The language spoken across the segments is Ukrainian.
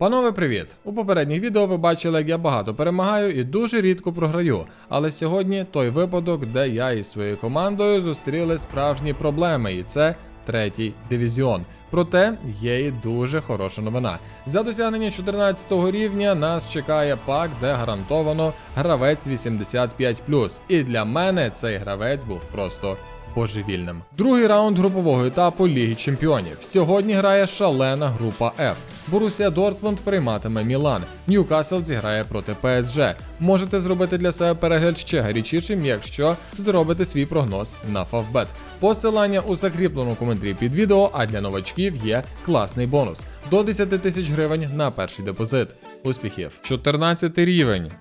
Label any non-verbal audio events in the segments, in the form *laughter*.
Панове, привіт! У попередніх відео ви бачили, як я багато перемагаю і дуже рідко програю. Але сьогодні той випадок, де я із своєю командою зустріли справжні проблеми, і це третій дивізіон. Проте є і дуже хороша новина. За досягнення 14 рівня нас чекає пак, де гарантовано гравець 85+. І для мене цей гравець був просто божевільним. Другий раунд групового етапу Ліги Чемпіонів. Сьогодні грає шалена група F. Борусія Дортмунд прийматиме Мілан. Ньюкасл зіграє проти ПСЖ. Можете зробити для себе перегляд ще гарячішим, якщо зробите свій прогноз на Фавбет. Посилання у закріпленому коментарі під відео, а для новачків є класний бонус до 10 тисяч гривень на перший депозит. Успіхів! 14 рівень.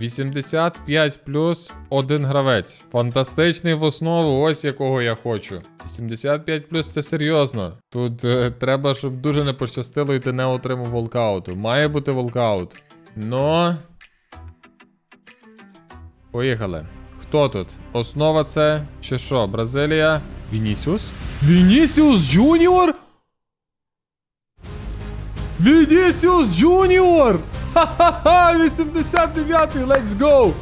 85 плюс один гравець. Фантастичний в основу, ось якого я хочу. 85 плюс це серйозно. Тут е, треба, щоб дуже не пощастило, і ти не отримав волкауту. Має бути волкаут. Но. Поїхали. Хто тут? Основа це чи що? Бразилія? Вінісіус? Вінісіус Джуніор? Вінісіус Джуніор! Ха-ха-ха! 89-й, let's go!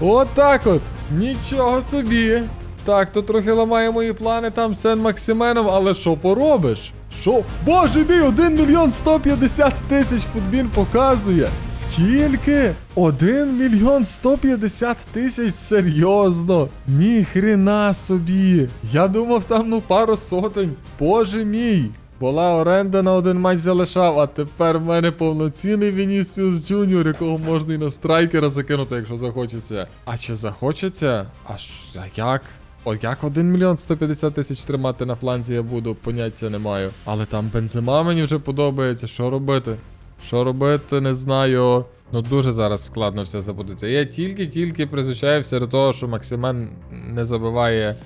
От так от. Нічого собі. Так, то трохи ламає мої плани там Сен Максименом, але що поробиш? Що? Боже мій, 1 мільйон 150 тисяч футбін показує. Скільки? 1 мільйон 150 тисяч серйозно. Ні хрена собі. Я думав там ну пару сотень. Боже мій. Була оренда на один матч залишав, а тепер в мене повноцінний Вінісіус Джуніор, якого можна і на страйкера закинути, якщо захочеться. А чи захочеться? А як? О, як 1 мільйон 150 тисяч тримати на фланзі я буду, поняття не маю. Але там бензима мені вже подобається. Що робити? Що робити, не знаю. Ну дуже зараз складно все забудеться. Я тільки-тільки призвичаюся до того, що Максимен не забиває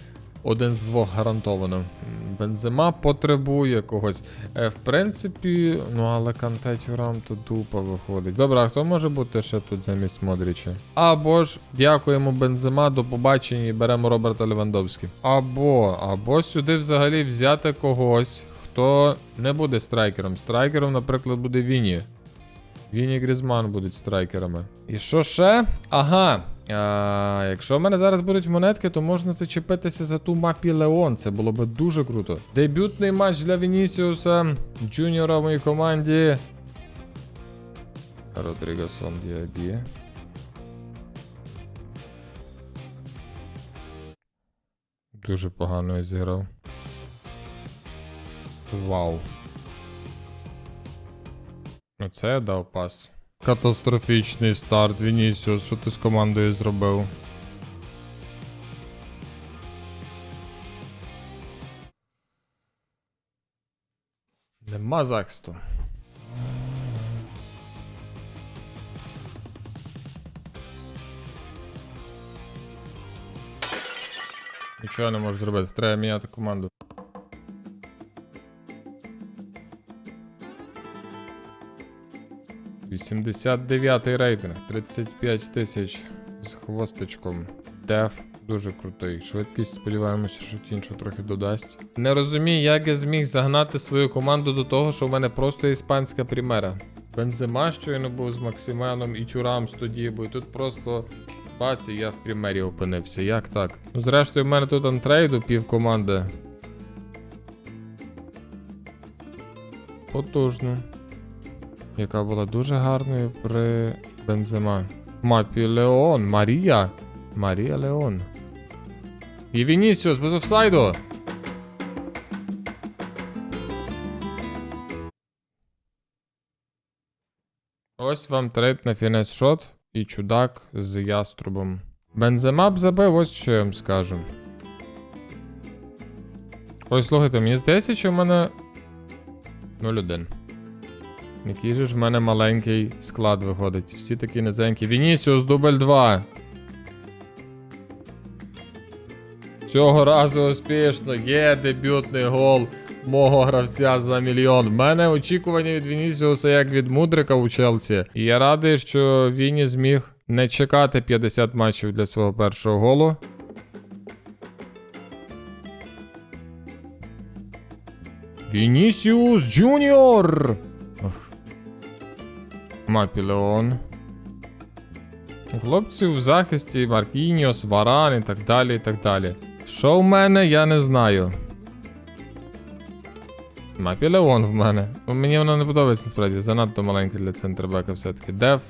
один з двох гарантовано. Бензима потребує когось. Е, в принципі, ну але Канте Тюрам то дупа виходить. Добре, а хто може бути ще тут замість Модріча? Або ж дякуємо Бензима, до побачення і беремо Роберта Левандовський. Або, або сюди взагалі взяти когось, хто не буде страйкером. Страйкером, наприклад, буде Віні. Віні Грізман будуть страйкерами. І що ще? Ага. А, якщо в мене зараз будуть монетки, то можна зачепитися за ту мапі Леон. Це було би дуже круто. Дебютний матч для Вінісіуса, Джуніора в моїй команді. Родрігосон Діабі. Дуже погано я зіграв. Вау. Оце я дав пас. Катастрофічний старт, Вінісіус, що ти з командою зробив? Нема захисту. Нічого не можу зробити, треба міняти команду. Вісімдесят дев'ятий рейтинг, 35 тисяч з хвостичком. Деф дуже крутий. Швидкість, сподіваємося, що іншу трохи додасть. Не розумію, як я зміг загнати свою команду до того, що в мене просто іспанська примера. Бензима щойно був з Максименом і Тюрам з тоді, бо тут просто бац, і я в примері опинився. Як так? Ну, зрештою, в мене тут антрейду пів команди. Потужно. Яка була дуже гарною при Бензима. Мапі Леон, Марія. Марія Леон. І Вінісіус без офсайду. Ось вам трейд на фінес шот і чудак з яструбом. Бензема б забив, ось що я вам скажу. Ось слухайте, мені здається, що в мене 0-1. Який же ж в мене маленький склад виходить. Всі такі низенькі. Вінісіус, дубль 2. Цього разу успішно. Є дебютний гол мого гравця за мільйон. В мене очікування від Вінісіуса як від мудрика у Челсі. І я радий, що Віні зміг не чекати 50 матчів для свого першого голу. Вінісіус Джуніор! Ох. Мапі Леон. Хлопці в захисті, Маркініос, Варан і так далі, і так далі. Що в мене, я не знаю. Мапі Леон в мене. Ну, Мені вона не подобається справді, занадто маленька для центрбека все-таки. Деф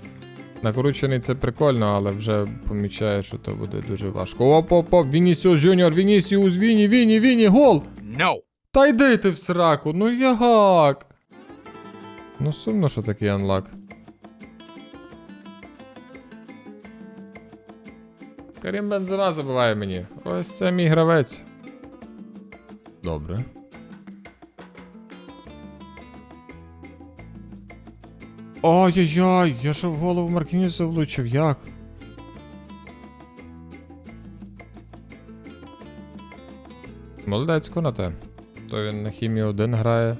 накручений це прикольно, але вже помічаю, що то буде дуже важко. Оп, оп, оп, Вінісіус Жуніор, Вінісіус, Віні, Віні, Віні, гол! No. Та йди ти в сраку, ну як? Ну сумно, що такий анлак. Карім Бензема забиває мені. Ось це мій гравець. Добре. Ай-яй-яй, я ж в голову Маркініса влучив, як? Молодець, Конате. То він на хімії один грає.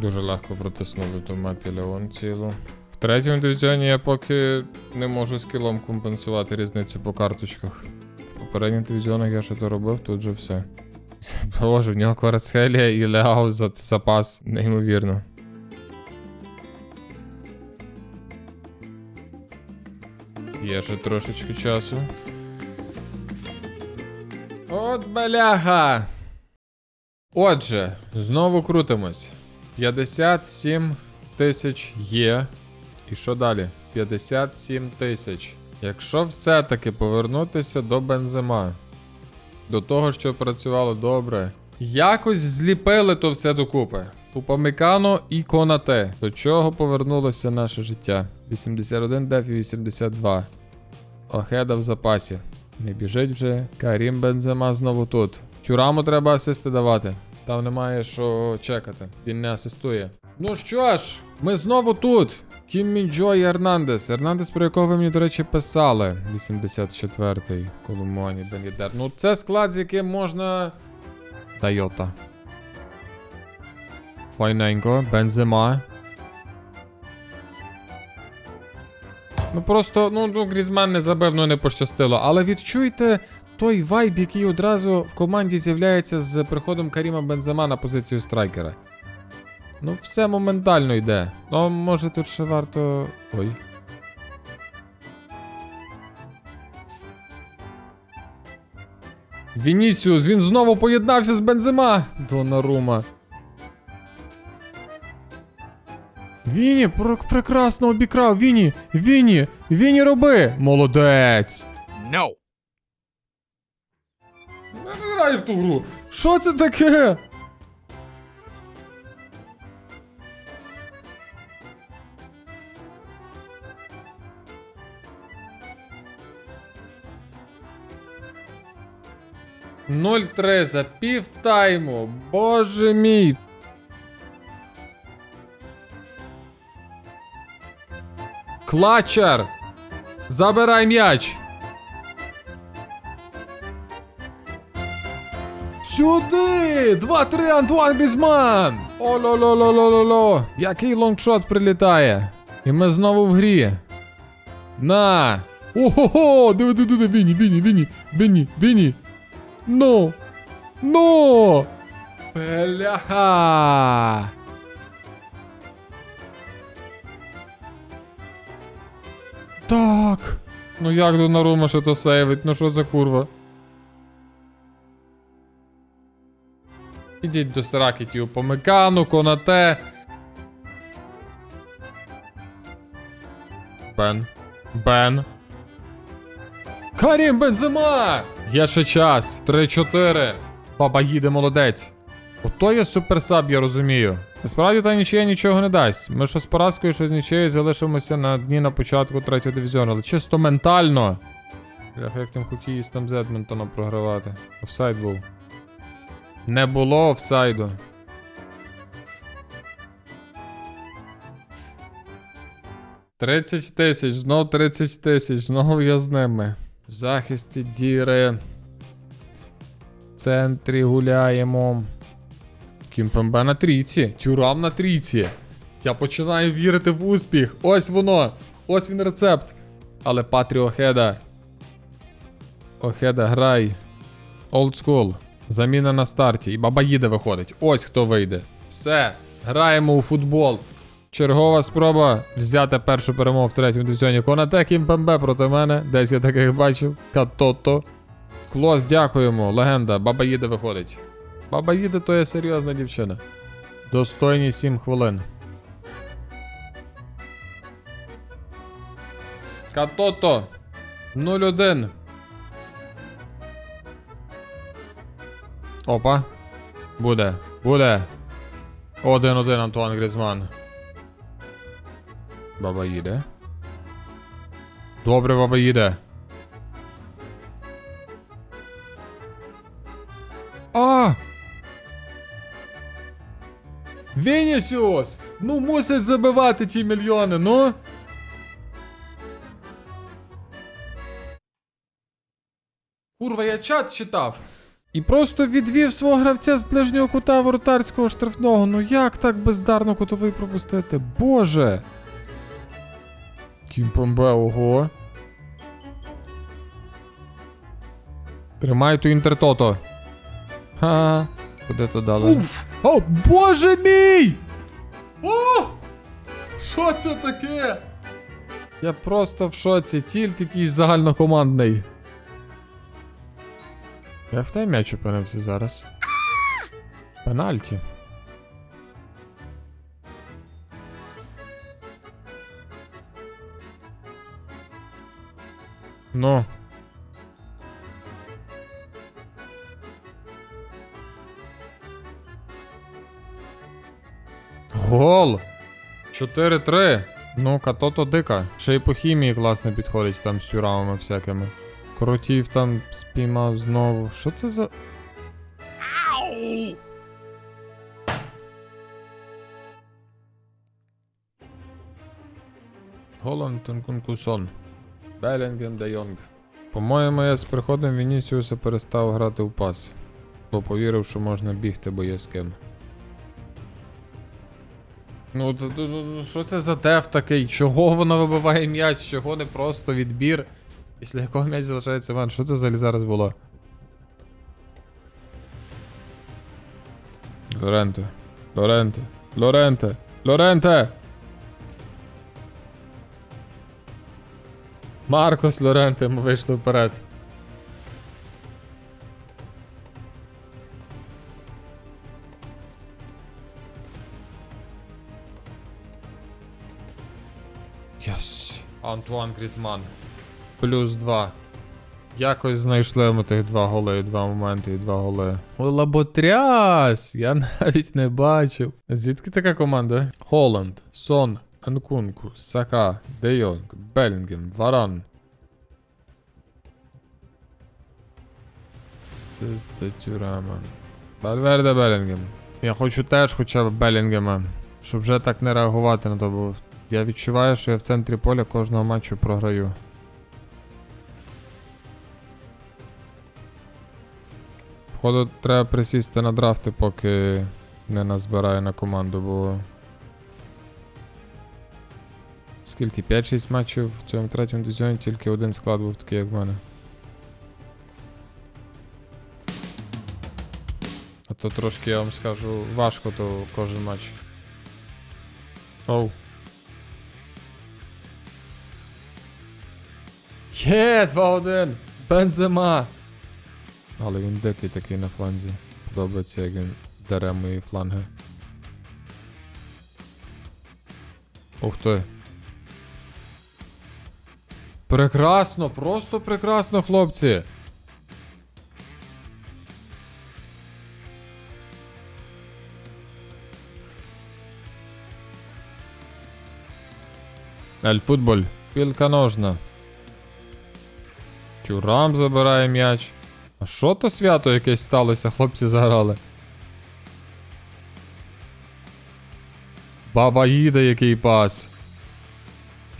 Дуже легко протиснули ту мапі Леон цілу. В третьому дивізіоні я поки не можу скілом компенсувати різницю по карточках. В попередніх дивізіонах я що то робив, тут же все. *laughs* Боже, в нього Кварцхелія і Леау за запас. Неймовірно. Є ще трошечки часу. От бляха. Отже, знову крутимось. 57 тисяч є. І що далі? 57 тисяч. Якщо все-таки повернутися до бензима, до того, що працювало добре, якось зліпили то все докупи. Упамікано і Конате. До чого повернулося наше життя? 81 деф і 82. Охеда в запасі. Не біжить вже. Карім Бензема знову тут. Тюраму треба асисти давати. Там немає що чекати. Він не асистує. Ну що ж, ми знову тут. Кім Мінджо і Ернандес. Ернандес, про якого ви мені, до речі, писали. 84-й. Колумоні, Бенєдер. Ну, це склад, з яким можна. Тойота. Файненько, Бензема. Ну просто, ну, ну Грізман не забив, ну не пощастило. Але відчуйте той вайб, який одразу в команді з'являється з приходом Каріма Бензема на позицію страйкера. Ну, все моментально йде. Ну, може тут ще варто. Ой. Вінісіус, він знову поєднався з Бензема. Донарума. Віні, пр- прекрасно обікрав. Віні, Віні, Віні роби. Молодець. No. Не граю в ту гру. Що це таке? Ноль три за пів тайму. Боже мій. Клачер. Забирай м'яч. Сюди! 2-3 Антуан Грізман! Оло-ло-ло-ло-ло-ло! Який лонгшот прилітає? І ми знову в грі. На! Ого-го! Диви, диви, диви, Віні, Віні, Віні, Віні, Віні! Ну! Ну! Бляха! Так! Ну як Донарума що то сейвить? Ну що за курва? Ідіть до сраки ті помикану, конате. Бен. Бен. Карім Бензема! Є ще час. 3-4. Баба їде молодець. Ото є суперсаб, я розумію. Насправді та нічия нічого не дасть. Ми що з поразкою, що з нічиєю залишимося на дні на початку третього дивізіону, але чисто ментально. Бляха, як тим хокеїстам з Едмонтоном програвати. Офсайд був. Не було офсайду. Тридцять тисяч, знов 30 тисяч, знову я з ними. В захисті діри. В центрі гуляємо. Кімпембе на трійці. Тюрам на трійці. Я починаю вірити в успіх. Ось воно. Ось він рецепт. Але Патрі Охеда. Охеда, грай. Old School. Заміна на старті. І баба їде виходить. Ось хто вийде. Все. Граємо у футбол. Чергова спроба взяти першу перемогу в третьому дивізіоні. Конате Кімпембе проти мене. Десь я таких бачив. Катото. Клос, дякуємо. Легенда. Баба їде виходить. Баба їде, то є серйозна дівчина. Достойні 7 хвилин. Катото. 0-1. Опа. Буде. Буде. 1-1 Антуан Грізман. Баба їде. Добре, баба їде. А! Вінісіус! Ну мусять забивати ті мільйони, ну. Курва, я чат читав. І просто відвів свого гравця з ближнього кута воротарського штрафного. Ну як так бездарно кутовий пропустити? Боже. Кімпомбе, ого. Тримай ту інтертото. Ха. Куди то дали? Уф! О, боже мій! О! Що це таке? Я просто в шоці, тільт якийсь загальнокомандний. Я в той м'яч опинився зараз. Пенальті. Ну. Гол! 4-3. Ну, катото дика. Ще й по хімії класно підходить там з тюрамами всякими. Крутів там спіймав знову. Що це за. Ау! Голланд Тенкункусон. Белінгем де Йонг. По-моєму, я з приходом Вінісіуса перестав грати в пас. Бо повірив, що можна бігти, бо є з ким. Ну, ну, що це за деф такий? Чого воно вибиває м'яч? Чого не просто відбір? Після якого м'яч залишається ван? Що це взагалі зараз було? Лоренте. Лоренте. Лоренте. Лоренте! Маркос Лоренте, ми вийшли вперед. Єс. Антуан Грізман. Плюс 2. Якось знайшли ми тих два голи, два моменти і два голи. О, лаботряс! Я *laughs* навіть не бачив. Звідки така команда? Холланд, Сон, Анкунку, Сака, Де Йонг, Белінгем, Варан. Це Тюрема. Вальверде Белінгем. Я хочу теж хоча б Белінгема, щоб вже так не реагувати на то, бо я відчуваю, що я в центрі поля кожного матчу програю. Походу, треба присісти на драфти, поки не назбираю на команду, бо. Скільки? 5-6 матчів в цьому третьому дивізіоні, тільки один склад був такий, як в мене. А то трошки, я вам скажу, важко то кожен матч. Оу. Є, 2-1! Бензема! Але він дикий такий на фланзі. Подобається, як він дере мої фланги. Ух ти. Прекрасно, просто прекрасно, хлопці. Ель футболь. Пілка ножна. Тюрам забирає м'яч. А що то свято якесь сталося, хлопці заграли? Баба їде, який пас.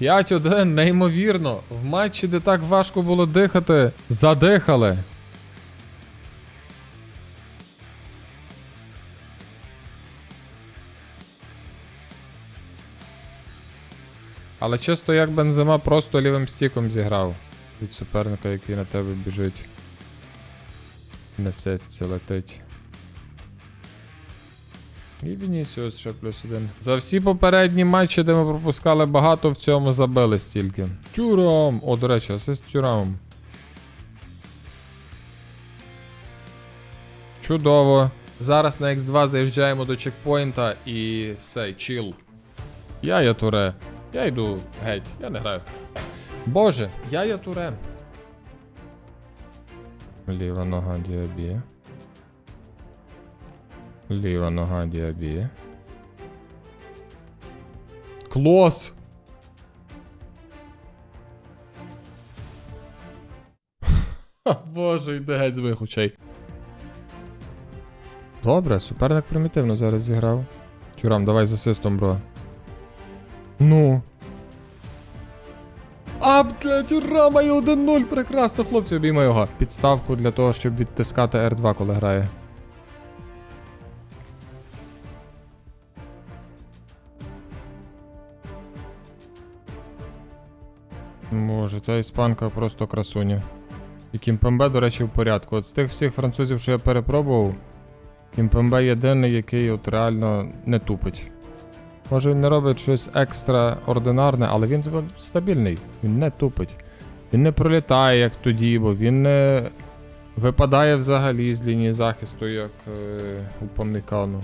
5-1, неймовірно. В матчі, де так важко було дихати, задихали. Але чисто як Бензема просто лівим стіком зіграв від суперника, який на тебе біжить. Несеться, летить. І Вінісіус ще плюс один. За всі попередні матчі, де ми пропускали багато, в цьому забили стільки. Тюрам! О, до речі, асист тюрамом. Чудово. Зараз на X2 заїжджаємо до чекпоінта і все, чіл. Я є туре. Я йду геть, я не граю. Боже, я є туре. Ліва нога діабі. Ліва нога діабі. Клос! Боже, йде геть з моїх очей. Добре, суперник примітивно зараз зіграв. Тюрам, давай з асистом, бро. Ну. А, бля, тюрама і 1-0. Прекрасно, хлопці, обійма його. Підставку для того, щоб відтискати R2, коли грає. Боже, та іспанка просто красуня. І Кімпембе, до речі, в порядку. От з тих всіх французів, що я перепробував, Кімпембе єдиний, який от реально не тупить. Може він не робить щось екстраординарне, але він він стабільний, він не тупить. Він не пролітає, як тоді, бо він не випадає взагалі з лінії захисту, як е, у Памнікану.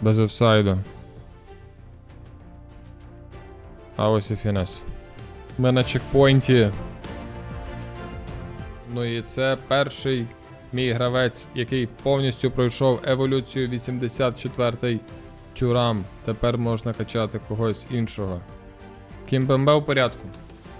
Без офсайду. А ось і фінес. Ми на чекпоінті. Ну і це перший мій гравець, який повністю пройшов еволюцію 84-й тюрам. Тепер можна качати когось іншого. Кімбембе в порядку.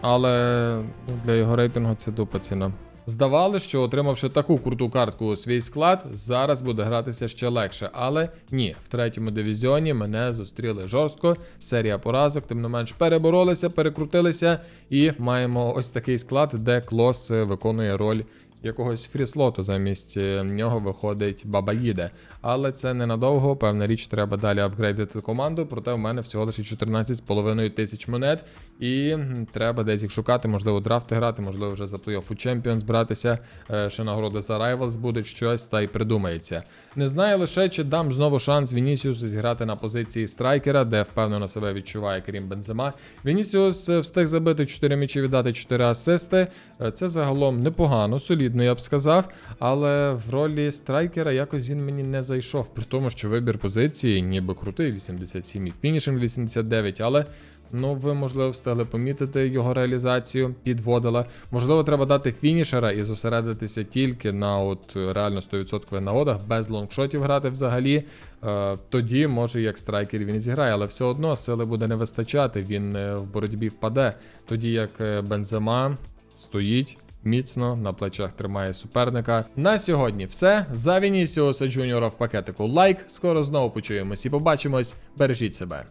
Але для його рейтингу це дупа ціна. Здавали, що отримавши таку круту картку у свій склад, зараз буде гратися ще легше. Але ні, в третьому дивізіоні мене зустріли жорстко. Серія поразок, тим не менш, переборолися, перекрутилися, і маємо ось такий склад, де Клос е, виконує роль якогось фріслоту. Замість е, нього виходить Баба Їде. Але це ненадовго. Певна річ, треба далі апгрейдити команду. Проте в мене всього лише 14,5 тисяч монет. І треба десь їх шукати, можливо, драфти грати, можливо, вже за Playoff Champions братися. Е, Ще нагороди за Rivals будуть щось та й придумається. Не знаю лише, чи дам знову шанс Вінісіусу зіграти на позиції страйкера, де впевнено себе відчуває крім Бензема. Вінісіус е, встиг забити 4 м'ячі, віддати 4 асисти. Це загалом непогано, солідно, я б сказав. Але в ролі страйкера якось він мені не зайшов. При тому, що вибір позиції ніби крутий, 87 і фінішинг 89, але. Ну, ви, можливо, встигли помітити його реалізацію, підводила. Можливо, треба дати фінішера і зосередитися тільки на от реально 100% нагодах, без лонгшотів грати взагалі. Е, тоді, може, як страйкер він зіграє, але все одно сили буде не вистачати, він е, в боротьбі впаде. Тоді як е, Бензема стоїть. Міцно на плечах тримає суперника. На сьогодні все. За Вінісіуса Джуніора в пакетику лайк. Скоро знову почуємось і побачимось. Бережіть себе.